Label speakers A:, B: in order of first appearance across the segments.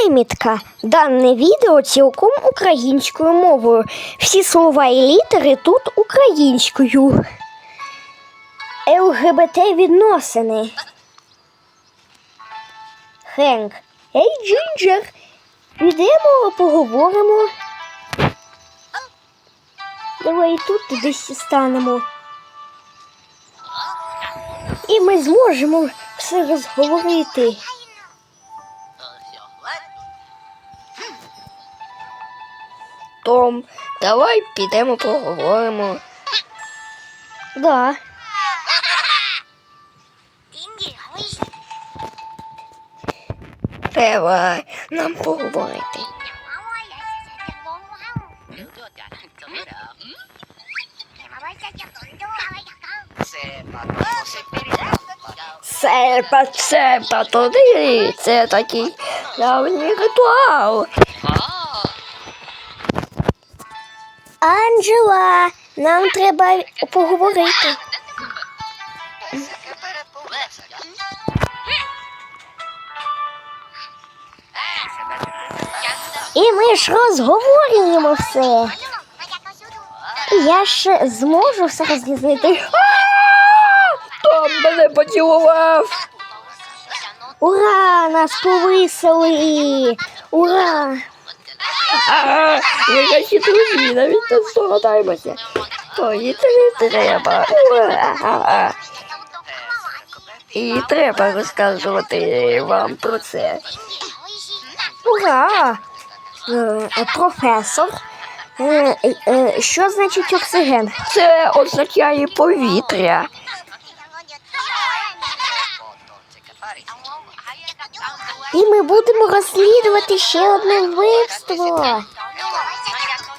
A: Примітка. Дане відео цілком українською мовою. Всі слова і літери тут українською. ЛГБТ відносини. Хенк. Ей, Джинджер. Підемо, поговоримо. Давай тут десь станемо. І ми зможемо все розговорити.
B: Давай підемо поговоримо.
A: Да.
B: Давай нам поговорити. Сепа, сепа, туди. Це такий давній ритуал.
A: Анджела, нам треба поговорити. І ми ж розговорюємо все. Я ж зможу все розрізнити.
B: Том мене поцілував.
A: Ура! Нас повисили! Ура!
B: Наші друзі, навіть не здогадаємося. Ой, це не треба. І треба розказувати вам про це.
A: Ура! Е, е, професор. Е, Що значить оксиген?
B: Це означає повітря.
A: І ми будемо розслідувати ще одне вбивство.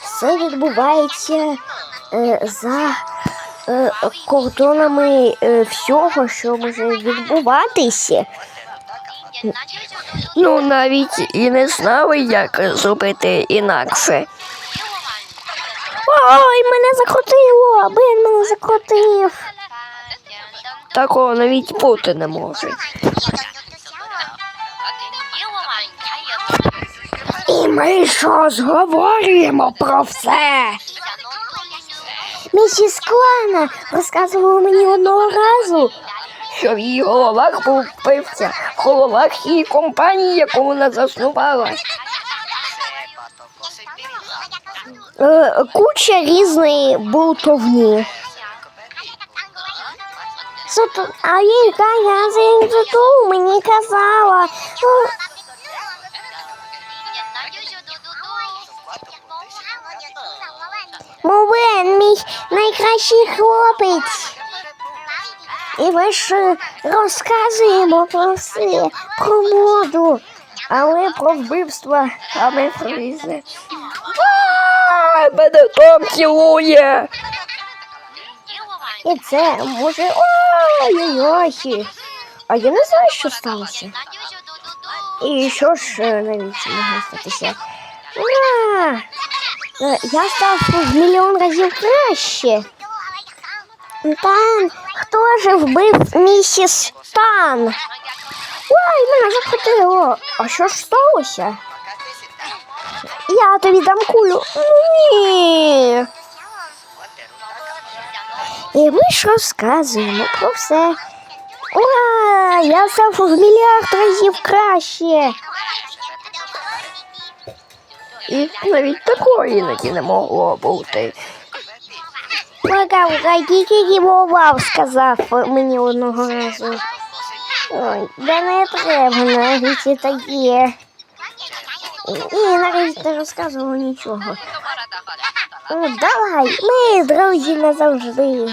A: Все відбувається е, за е, кордонами е, всього, що може відбуватися.
B: Ну, навіть і не знали, як зробити інакше.
A: Ой, мене закрутило! Бен мене закрутив.
B: Такого навіть бути не може. Ми що зговорюємо про все.
A: Місіс Клана розказувала мені одного разу.
B: Що в її головах був вбивця, в головах її компанії, яку вона заснувала.
A: Е, куча різної болтовні. А яка я за мені казала. Мовен, мій найкращий хлопець. І ми ж розказуємо про все, про моду, але про вбивства.
B: А ми про різне. Мене Том цілує.
A: І це може. Ой-ой-ой. А я не знаю, що сталося. І що ж навіть могло статися? Ура! Е, Я став в мільйон разів краще. Тан, хто ж вбив місіс Тан? Ой, мене захотіло. А що ж сталося? Я тобі дам кулю. Ні. І ми ж розказуємо про все. Ура! Я став в мільярд разів краще.
B: І навіть такої іноді не могло бути.
A: Мага, тільки мовав, сказав мені одного разу. Ой, да не треба навіть і таке. І навіть не розказував нічого. О, давай, ми друзі назавжди.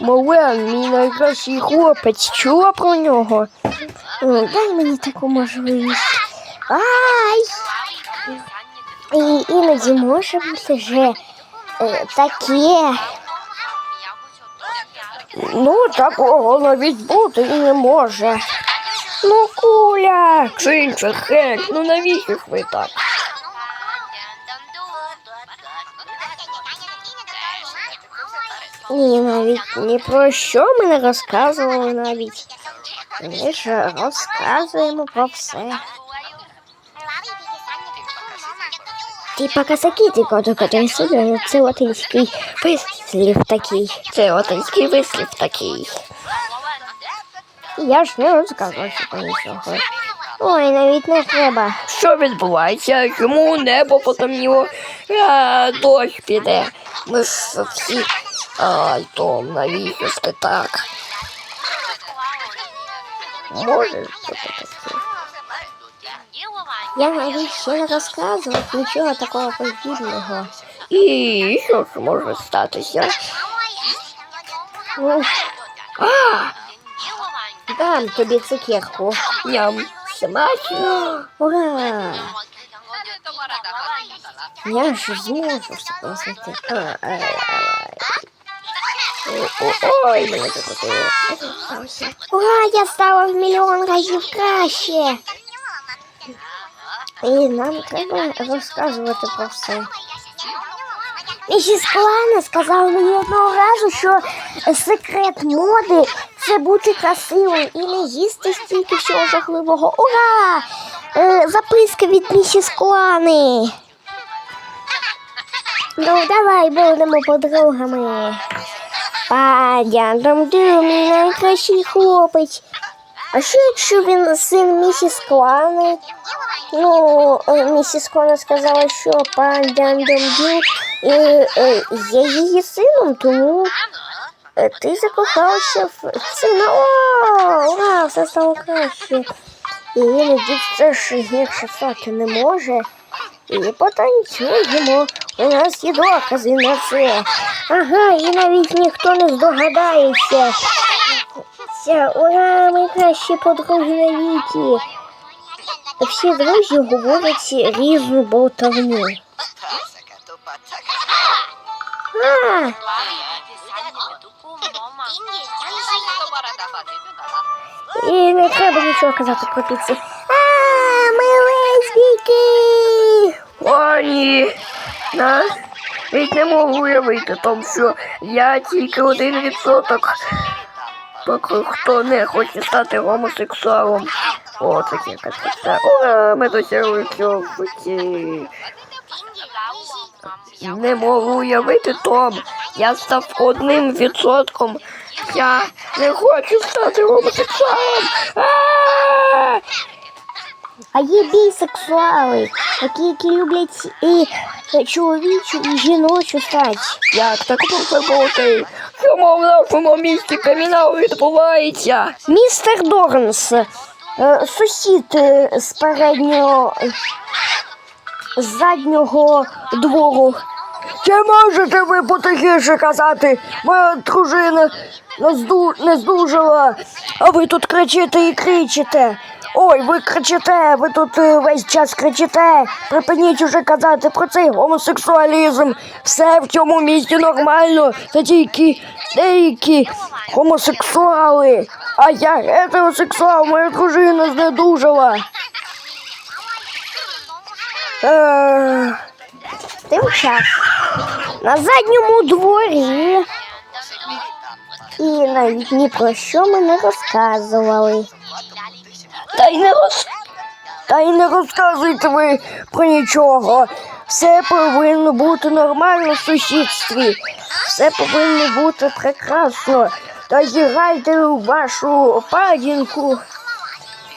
B: Мовен, мій найкращий хлопець, чула про нього?
A: Дай мені таку можливість. Ай! І іноді може бути вже е, таке.
B: Ну, такого навіть бути і не може. Ну, куля, Чинче, хек, ну навіщо ж ви так?
A: Ні, навіть ні про що ми не розказували навіть. Ми ж розказуємо про все. Ти показаки ти коти сюди, це латинський вислів такий.
B: Це латинський вислів такий.
A: Я ж не розказував про нічого. Ой, навіть не треба.
B: Що відбувається? Чому небо потемніло? А, дощ піде. Ми ж всі. Ай, Том, навіщо ж ти так? Може, що ти таке?
A: Я навіть ще не розказував нічого такого подібного.
B: І що ж може статися?
A: Ну,
B: А,
A: дам тобі цукерку.
B: ням, смачно.
A: Ура! Я ж зможу все пояснити. А, а, а.
B: Ой, мене закотило.
A: Ура, я стала в мільйон разів краще. І нам треба розказувати про все. Місіс Клана сказала мені одного разу, що секрет моди це бути красивим і не їсти стільки всього жахливого. Ура! Е, записка від місіс Клани. Ну, давай будемо подругами. Падям ду, мій найкращий хлопець. А що якщо він син місіс Клани? Ну, е, місіс Клана сказала, що пан Дяндомдю е, е, є її сином, тому ти закохався в сина. О, ура, все стало краще. І іноді це ж гірше стати не може. І потанцюємо. У нас є докази на це. Ага, і навіть ніхто не здогадається. Ця, ура, ми кращі на віки. Всі друзі говорять різну болтовню. А, і не треба нічого казати про піці. А, ми лесбійки!
B: О, ні. На, ведь не можу уявити, тому що я тільки один відсоток. Хто не хоче стати гомосексуалом. О, таке кататься. Ура, ми досягли цього в. Не можу уявити, Том. Я став одним відсотком. Я не хочу стати гомосексуалом. А!
A: Є бісексуали, такі, які люблять і чоловічу, і жіночу стать.
B: Як так може бути? Чому в нашому місті кримінал відбувається?
A: Містер Дорнс, е, сусід е, з переднього з заднього двору.
B: Чи можете ви потихіше казати? Моя дружина не, здужала, а ви тут кричите і кричите. Ой, ви кричите, ви тут е, весь час кричите. Припиніть уже казати про цей гомосексуалізм. Все в цьому місті нормально. Це тільки деякі гомосексуали. А я гетеросексуал, моя дружина знедужала. Е,
A: Тим час на задньому дворі. І навіть ні про що ми не розказували.
B: Та й не роз... Та й не розказуйте ви про нічого. Все повинно бути нормально в сусідстві. Все повинно бути прекрасно. Та зіграйте у вашу падінку.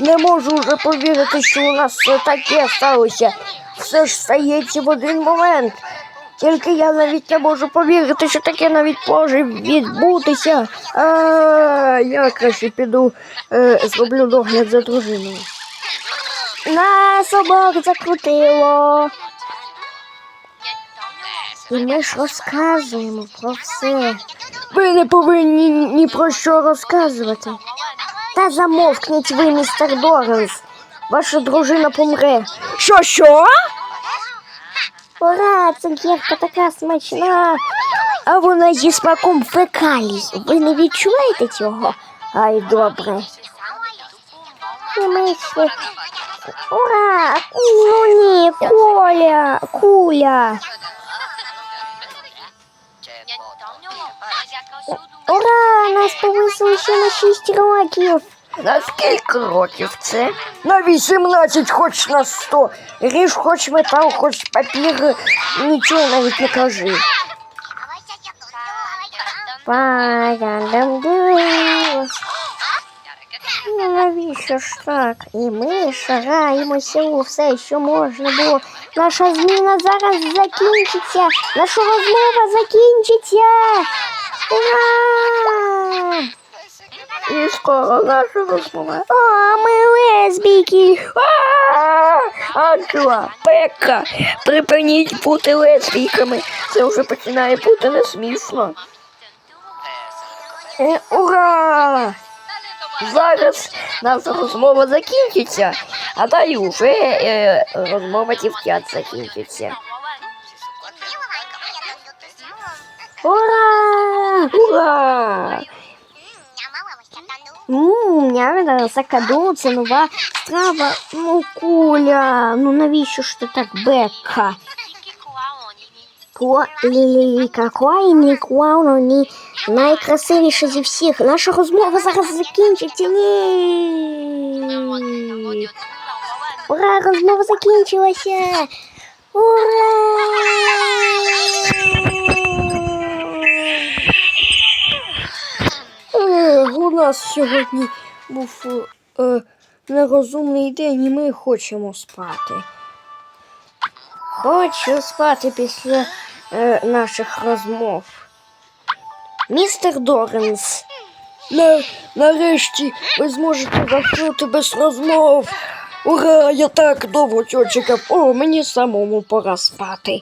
B: Не можу вже повірити, що у нас все таке сталося. Все ж стається в один момент. Тільки я навіть не можу повірити, що таке навіть може відбутися. А, я краще піду е, зроблю догляд за дружиною.
A: Нас обох закрутило. І ми ж розказуємо про все.
B: Ви не повинні ні про що розказувати.
A: Та замовкніть ви, містер Дорнс.
B: Ваша дружина помре. Що, що?
A: Ура, цукерка така смачна. А вона зі смаком фекалій. Ви не відчуваєте цього? Ай, добре. І ми. Ура! Ну ні, Коля, куля. Ура! Нас повисили ще на 6 років.
B: На скільки років це? На 18, хоч на 100. Ріж хоч метал, хоч папір, нічого навіть не кажи.
A: Пагандам Ну навіщо ж так? І ми шараємося у все, що можна було. Наша зміна зараз закінчиться. Наша розмова закінчиться. Ура!
B: І скоро наша розмова.
A: О, ми лесбійки.
B: Анджела, Пекка, припиніть бути лесбійками. Це вже починає бути не смішно. Е, ура! Зараз наша розмова закінчиться, а далі вже е, розмова дівчат закінчиться.
A: Ура!
B: Ура!
A: Ммм, я закаду, це нова страва. Ну, Куля, ну навіщо ж ти так бека? Ко лілі какой ні клауну, ні найкрасивіша зі всіх. Наша розмова зараз закінчиться. Ні. Ура, розмова закінчилася. Ура!
B: У нас сьогодні був е, нерозумний день, і ми хочемо спати.
A: Хочу спати після е, наших розмов. Містер Доренс.
B: На, нарешті ви зможете заснути без розмов. Ура! Я так довго чекав. О, мені самому пора спати.